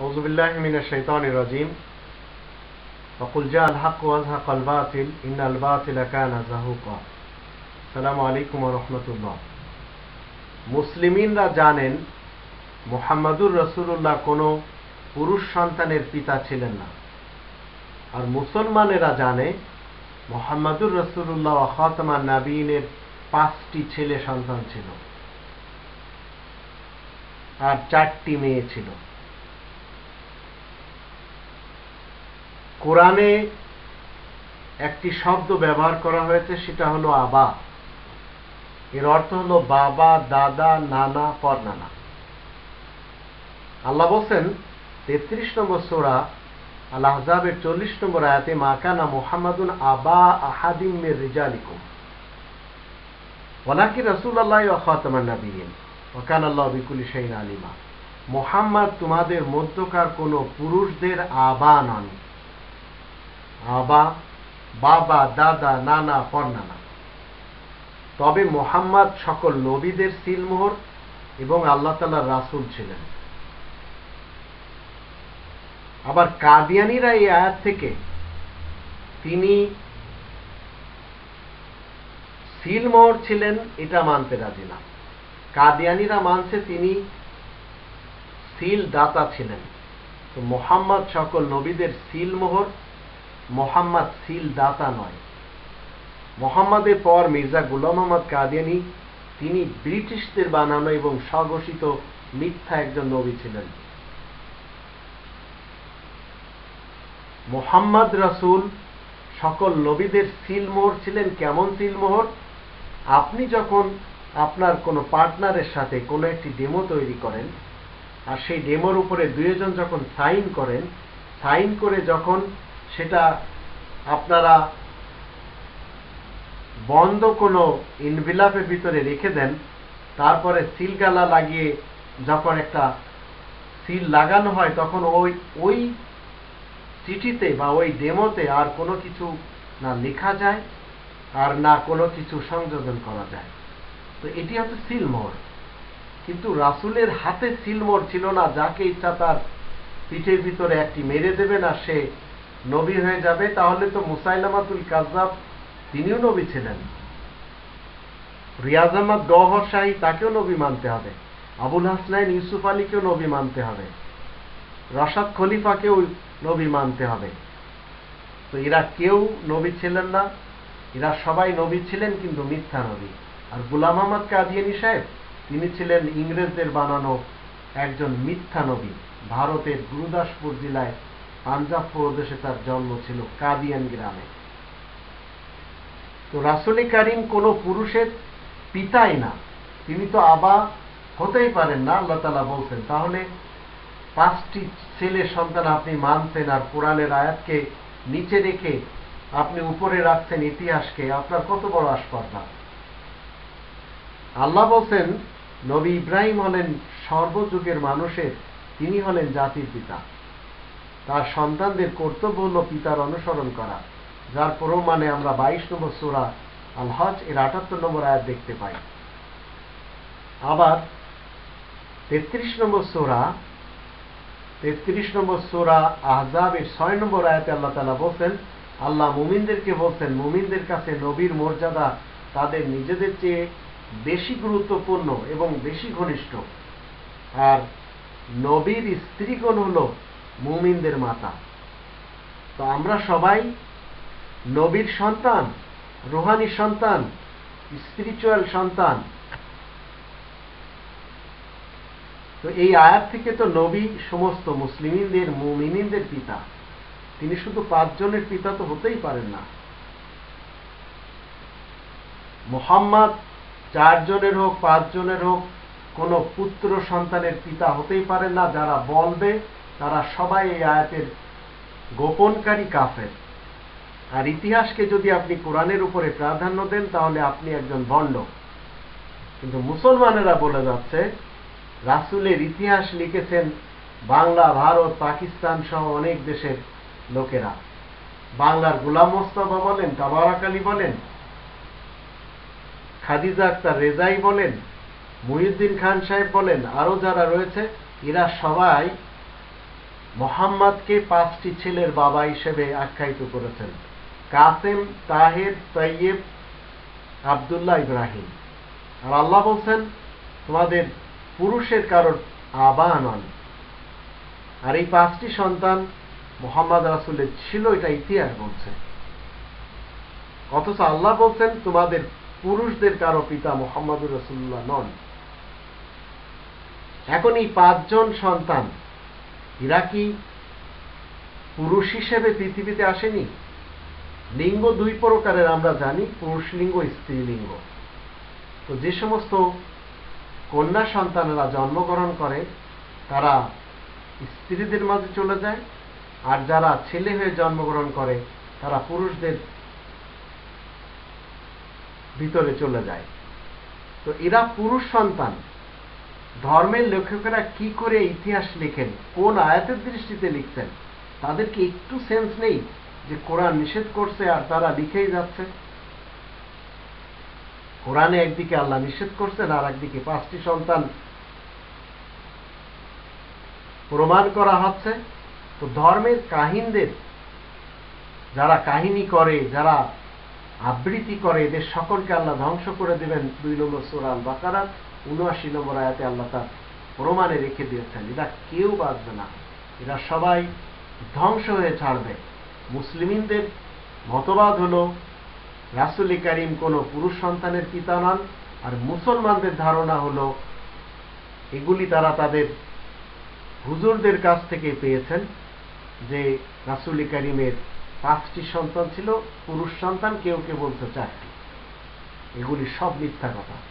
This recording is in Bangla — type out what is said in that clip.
أعوذ بالله من الشيطان الرجيم وقل جاء الحق وزهق الباطل إن الباطل كان زهوقا السلام عليكم ورحمة الله মুসলিমিনরা জানেন মোহাম্মদুর রসুল্লাহ কোনো পুরুষ সন্তানের পিতা ছিলেন না আর মুসলমানেরা জানে মোহাম্মদুর রসুল্লাহ খাতমা নাবিনের পাঁচটি ছেলে সন্তান ছিল আর চারটি মেয়ে ছিল কোরআনে একটি শব্দ ব্যবহার করা হয়েছে, সেটা হলো আবা। এর অর্থ হলো বাবা, দাদা, নানা, পরনানা। আল্লাহ বলছেন, তেত্রিশ নম্বর সোরা আল আহজাবের চল্লিশ নম্বর আয়াতে মাকানা মোহাম্মদুন আবা আহাদিম আহাদিমের রিজালিকুম। ওনাকি রসুল আল্লাহ খাতমান নবীন ওকান আল্লাহ বিকুল শাহিন আলিমা। মোহাম্মদ তোমাদের মধ্যকার কোন পুরুষদের আবা নন। আবা বাবা, দাদা, নানা, পর্নানা। তবে মোহাম্মদ সকল নবীদের সিলমোহর এবং আল্লাহ তালার রাসুল ছিলেন। আবার কাদিয়ানিরা এই আয়াত থেকে তিনি সিলমোহর ছিলেন, এটা মানতে রাজি না। কাদিয়ানিরা মানছে তিনি সিল দাতা ছিলেন। তো মোহাম্মদ সকল নবীদের সিলমোহর মোহাম্মদ সিল দাতা নয়। মোহাম্মদের পর মির্জা গুলাম মোহাম্মদ কাদিয়ানি, তিনি ব্রিটিশদের বানানো এবং স্বঘোষিত মিথ্যা একজন নবী ছিলেন। মোহাম্মদ রাসুল সকল নবীদের সিলমোহর ছিলেন। কেমন সিলমোহর আপনি যখন আপনার কোনো পার্টনারের সাথে কোনো একটি ডেমো তৈরি করেন আর সেই ডেমোর উপরে দুইজন যখন সাইন করেন, সাইন করে যখন সেটা আপনারা বন্ধ কোনো ইনভিলাপের ভিতরে রেখে দেন, তারপরে সিলগালা লাগিয়ে যখন একটা সিল লাগানো হয়, তখন ওই ওই চিঠিতে বা ওই ডেমোতে আর কোনো কিছু না লেখা যায় আর না কোনো কিছু সংযোজন করা যায়। তো এটি হচ্ছে সিলমোর কিন্তু রাসুলের হাতে সিলমোর ছিল না, যাকে ইচ্ছা তার পিঠের ভিতরে একটি মেরে দেবে না সে নবী হয়ে যাবে, তাহলে তো মুসাইলামাতুল কাজাব তিনিও নবী ছিলেন। রিয়াজ আহমদ গহর শাহী তাকেও নবী মানতে হবে। আবুল হাসনাইন, ইউসুফ আলীকেও নবী মানতে হবে। রসাদ খলিফাকেও নবী মানতে হবে। তো এরা কেউ নবী ছিলেন না, এরা সবাই নবী ছিলেন কিন্তু মিথ্যা নবী। আর গুলাম আহমদ কাদিয়ানি সাহেব, তিনি ছিলেন ইংরেজদের বানানো একজন মিথ্যা নবী, ভারতের গুরুদাসপুর জেলায় পাঞ্জাব প্রদেশে তার জন্ম ছিল কাদিয়ান গ্রামে। তো রাসুলি কারিম কোন পুরুষের পিতাই না। তিনি তো আবা হতেই পারেন না, আল্লাহ তালা বলছেন। তাহলে পাঁচটি ছেলে সন্তান আপনি মানছেন আর কোরআনের আয়াতকে নিচে রেখে আপনি উপরে রাখছেন ইতিহাসকে, আপনার কত বড় আসপর্দা আল্লাহ বলছেন, নবী ইব্রাহিম হলেন সর্বযুগের মানুষের, তিনি হলেন জাতির পিতা। তার সন্তানদের কর্তব্য হল পিতার অনুসরণ করা, যার প্রমাণে আমরা বাইশ নম্বর সোরা আল হজ এর আটাত্তর নম্বর আয়াত দেখতে পাই। আবার তেত্রিশ নম্বর সোরা, তেত্রিশ নম্বর সোরা আহজাবের ছয় নম্বর আয়াতে আল্লাহ তালা বলছেন, আল্লাহ মুমিনদেরকে বলছেন, মুমিনদের কাছে নবীর মর্যাদা তাদের নিজেদের চেয়ে বেশি গুরুত্বপূর্ণ এবং বেশি ঘনিষ্ঠ। আর নবীর স্ত্রীগণ হল মুমিনদের মাতা। তো আমরা সবাই নবীর সন্তান, রোহানি সন্তান স্পিরিচুয়াল সন্তান। তো এই আয়াত থেকে তো নবী সমস্ত মুসলিমদের মুমিনদের পিতা। তিনি শুধু পাঁচজনের পিতা তো হতেই পারেন না। মোহাম্মদ চারজনের হোক, পাঁচজনের হোক, কোনো পুত্র সন্তানের পিতা হতেই পারেন না, যারা বলবে তারা সবাই এই আয়াতের গোপনকারী কাফের। আর ইতিহাসকে যদি আপনি কোরআনের উপরে প্রাধান্য দেন, তাহলে আপনি একজন ভণ্ড কিন্তু মুসলমানেরা বলে যাচ্ছে, রাসুলের ইতিহাস লিখেছেন বাংলা, ভারত, পাকিস্তান সহ অনেক দেশের লোকেরা। বাংলার গুলাম মোস্তফা বলেন, তাবারাক আলী বলেন, খাদিজা আক্তার রেজাই বলেন, মুহিউদ্দিন খান সাহেব বলেন, আরও যারা রয়েছে, এরা সবাই মোহাম্মদকে পাঁচটি ছেলের বাবা হিসেবে আখ্যায়িত করেছেন। Qasim, Tahir Tayyib Abdullah Ibrahim. আর আল্লাহ বলছেন, তোমাদের পুরুষের কারোর আবা নন। আর এই পাঁচটি সন্তান মোহাম্মদ রাসুলের ছিল, এটা ইতিহাস বলছে। অথচ আল্লাহ বলছেন, তোমাদের পুরুষদের কারও পিতা মোহাম্মদুর রসুল্লাহ নন। এখন এই পাঁচজন সন্তান এরা কি পুরুষ হিসেবে পৃথিবীতে আসেনি? লিঙ্গ দুই প্রকারের, আমরা জানি পুরুষ লিঙ্গ স্ত্রীলিঙ্গ তো যে সমস্ত কন্যা সন্তানেরা জন্মগ্রহণ করে, তারা স্ত্রীদের মাঝে চলে যায়, আর যারা ছেলে হয়ে জন্মগ্রহণ করে, তারা পুরুষদের ভিতরে চলে যায়। তো এরা পুরুষ সন্তান। ধর্মের লেখকেরা কি করে ইতিহাস লেখেন? কোন আয়াতের দৃষ্টিতে লিখছেন? তাদেরকে একটু সেন্স নেই যে কোরআন নিষেধ করছে আর তারা লিখেই যাচ্ছে? কোরআনে একদিকে আল্লাহ নিষেধ করছেন আর একদিকে পাঁচটি সন্তান প্রমাণ করা হচ্ছে। তো ধর্মের কাহিনদের, যারা কাহিনী করে, যারা আবৃত্তি করে, এদের সকলকে আল্লাহ ধ্বংস করে দেবেন। দুই নম্বর সোরাল বাকারা উনআশি নম্বর আয়াতে আল্লাহ তার প্রমাণে রেখে দিয়েছেন, এরা কেউ বাঁচবে না। এরা সবাই ধ্বংস হয়ে ছাড়বে। মুসলিমিনদের মতবাদ হল, রাসুল করিম কোন পুরুষ সন্তানের পিতা নন, আর মুসলমানদের ধারণা হল, এগুলি তারা তাদের হুজুরদের কাছ থেকে পেয়েছেন, যে রাসুল করিমের পাঁচটি সন্তান ছিল, পুরুষ সন্তান কেউ কেউ বলছে চারটি। এগুলি সব মিথ্যা কথা।